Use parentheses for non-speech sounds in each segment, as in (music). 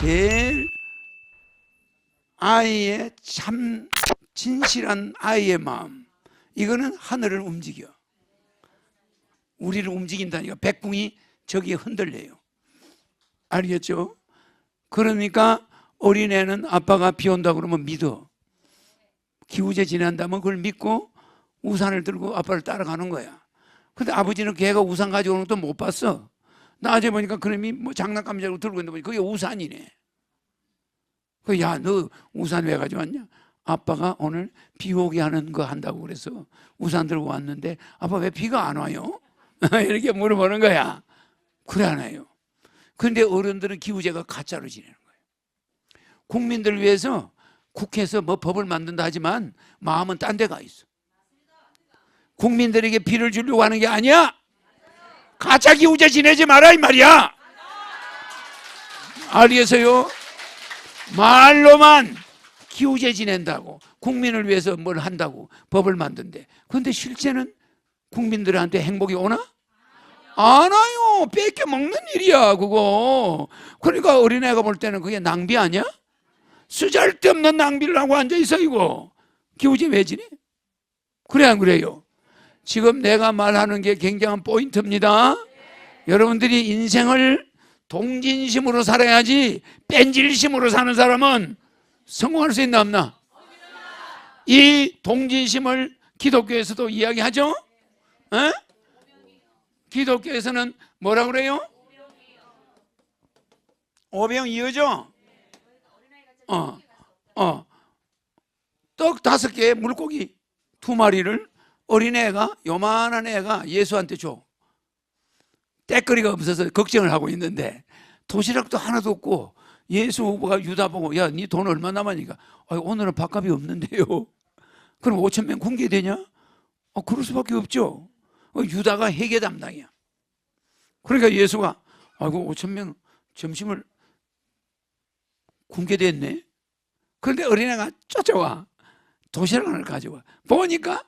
제일 아이의 참 진실한 아이의 마음. 이거는 하늘을 움직여. 우리를 움직인다니까 백궁이 저기에 흔들려요. 알겠죠? 그러니까 어린애는 아빠가 비 온다 그러면 믿어. 기우제 지낸다면 그걸 믿고 우산을 들고 아빠를 따라가는 거야. 근데 아버지는 걔가 우산 가지고 오는 것도 못 봤어 나중에 보니까 그놈이 뭐 장난감 자고 들고 있는데 그게 우산이네 그 야 너 우산 왜 가져왔냐? 아빠가 오늘 비 오게 하는 거 한다고 그래서 우산 들고 왔는데 아빠 왜 비가 안 와요? (laughs) 이렇게 물어보는 거야. 그래 안 해요. 그런데 어른들은 기후제가 가짜로 지내는 거예요. 국민들을 위해서 국회에서 뭐 법을 만든다 하지만 마음은 딴 데가 있어. 국민들에게 비를 주려고 하는 게 아니야. 가짜 기후제 지내지 마라 이 말이야. 알겠어요? 말로만 기후제 지낸다고 국민을 위해서 뭘 한다고 법을 만든대. 그런데 실제는 국민들한테 행복이 오나? 안 와요. 뺏겨 먹는 일이야 그거. 그러니까 어린애가 볼 때는 그게 낭비 아니야? 쓰잘데없는 낭비를 하고 앉아 있어 이거. 기후제 왜 지내? 그래 안 그래요? 지금 내가 말하는 게 굉장한 포인트입니다. 여러분들이 인생을 동진심으로 살아야지 뺀질심으로 사는 사람은 성공할 수 있나 없나? 이 동진심을 기독교에서도 이야기하죠? 에? 기독교에서는 뭐라 그래요? 오병 이어죠? 어, 어. 떡 다섯 개에 물고기 두 마리를 어린애가 요만한 애가 예수한테 줘. 때거리가 없어서 걱정을 하고 있는데 도시락도 하나도 없고 예수 후보가 유다 보고 야니돈 얼마 남았니까 아, 오늘은 밥값이 없는데요 (laughs) 그럼 5천 명 공개되냐? 어, 그럴 수밖에 없죠 어, 유다가 회계 담당이야. 그러니까 예수가 아이고 5천 명 점심을 공개됐네. 그런데 어린애가 쫓아와. 도시락 하나를 가져와. 보니까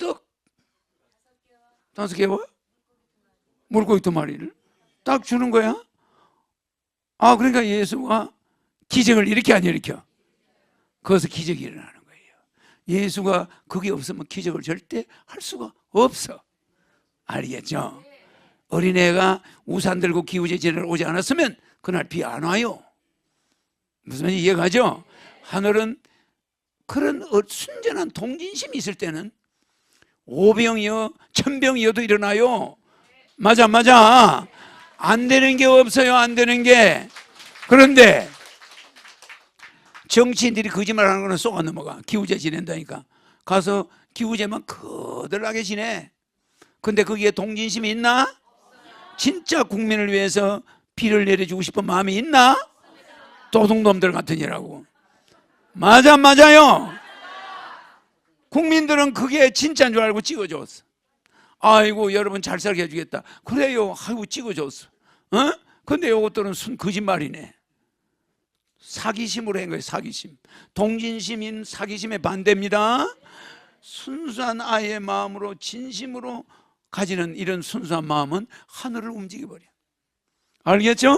떡 다섯 개와 물고기 두 마리를 딱 주는 거야. 아, 그러니까 예수가 기적을 이렇게 안 일으켜. 거기서 기적이 일어나는 거예요. 예수가 그게 없으면 기적을 절대 할 수가 없어. 알겠죠? 어린애가 우산 들고 기우제 지내러 오지 않았으면 그날 비 안 와요. 무슨 말인지 이해가죠? 하늘은 그런 어- 순전한 동진심이 있을 때는 오병이어 천병이어도 일어나요. 맞아, 맞아. 안 되는 게 없어요, 안 되는 게. 그런데 정치인들이 거짓말하는 거는 쏘아 넘어가. 기후제 지낸다니까. 가서 기후제만 거들하게 지내. 근데 거기에 동진심이 있나? 진짜 국민을 위해서 비를 내려주고 싶은 마음이 있나? 도둑놈들 같으니라고. 맞아, 맞아요. 국민들은 그게 진짜인 줄 알고 찍어줬어. 아이고 여러분 잘 살게 해주겠다. 그래요. 아이고 찍어줬어. 어? 근데 이것들은 순 거짓말이네. 사기심으로 한 거예요. 사기심. 동진심인 사기심의 반대입니다. 순수한 아이의 마음으로 진심으로 가지는 이런 순수한 마음은 하늘을 움직여 버려. 알겠죠?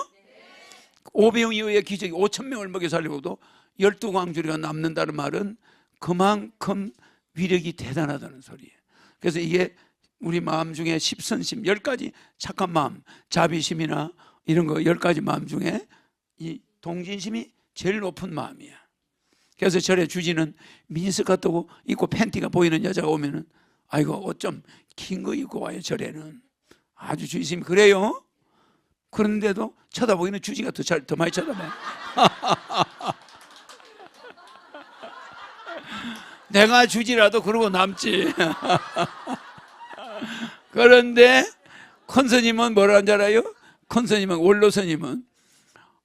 오병 이후의 기적이 5천 명을 먹여 살리고도 열두 광주리가 남는다는 말은 그만큼 위력이 대단하다는 소리예요. 그래서 이게 우리 마음 중에 십선심 열 가지 착한 마음, 자비심이나 이런 거 열 가지 마음 중에 이 동진심이 제일 높은 마음이야. 그래서 절에 주지는 미니스커트 입고 팬티가 보이는 여자가 오면은 아이고 옷 좀 긴 거 입고 와요 절에는 아주 주의심이 그래요. 그런데도 쳐다보기는 주지가 더 잘 더 많이 쳐다봐. 내가 주지라도 그러고 남지. (laughs) 그런데 큰 스님은 뭐라 한줄 알아요? 큰 스님은 원로 스님은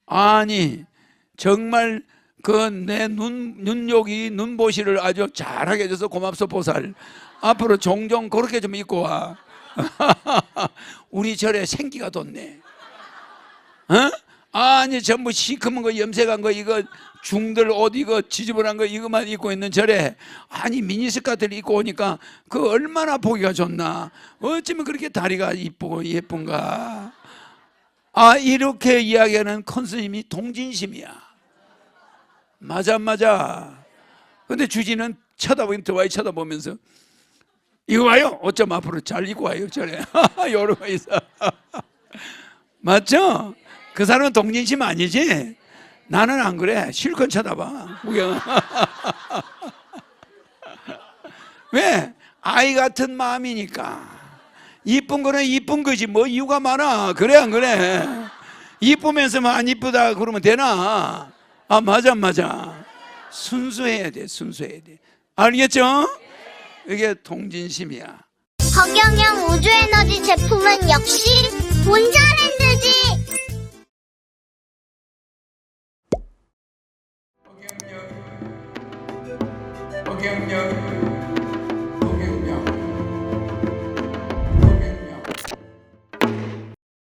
아니 정말 그 내 눈 눈욕이 눈보시를 아주 잘하게 해줘서 고맙소 보살 앞으로 종종 그렇게 좀 입고 와 (laughs) 우리 절에 생기가 돋네 어? 아니 전부 시커먼 거 염색한 거 이거 중들 옷 이거 지저분한 거 이거만 입고 있는 절에 아니 미니스커트를 입고 오니까 그 얼마나 보기가 좋나 어쩌면 그렇게 다리가 이쁘고 예쁜가 아 이렇게 이야기하는 컨스님이 동진심이야. 맞아 맞아. 근데 주지는 쳐다보긴 드와이 쳐다보면서 이거 와요. 어쩜 앞으로 잘 입고 와요. 저래. (laughs) 이러고 있어. (laughs) 맞죠? 그 사람은 동진심 아니지? 나는 안 그래. 실컷 쳐다봐. 구경. (laughs) 왜? 아이 같은 마음이니까. 이쁜 거는 이쁜 거지. 뭐 이유가 많아. 그래, 안 그래? 이쁘면서만 안 이쁘다 그러면 되나? 아, 맞아, 맞아. 순수해야 돼, 순수해야 돼. 알겠죠? 이게 동진심이야. 허경영 우주에너지 제품은 역시 본자랜드 Yo, yo, yo.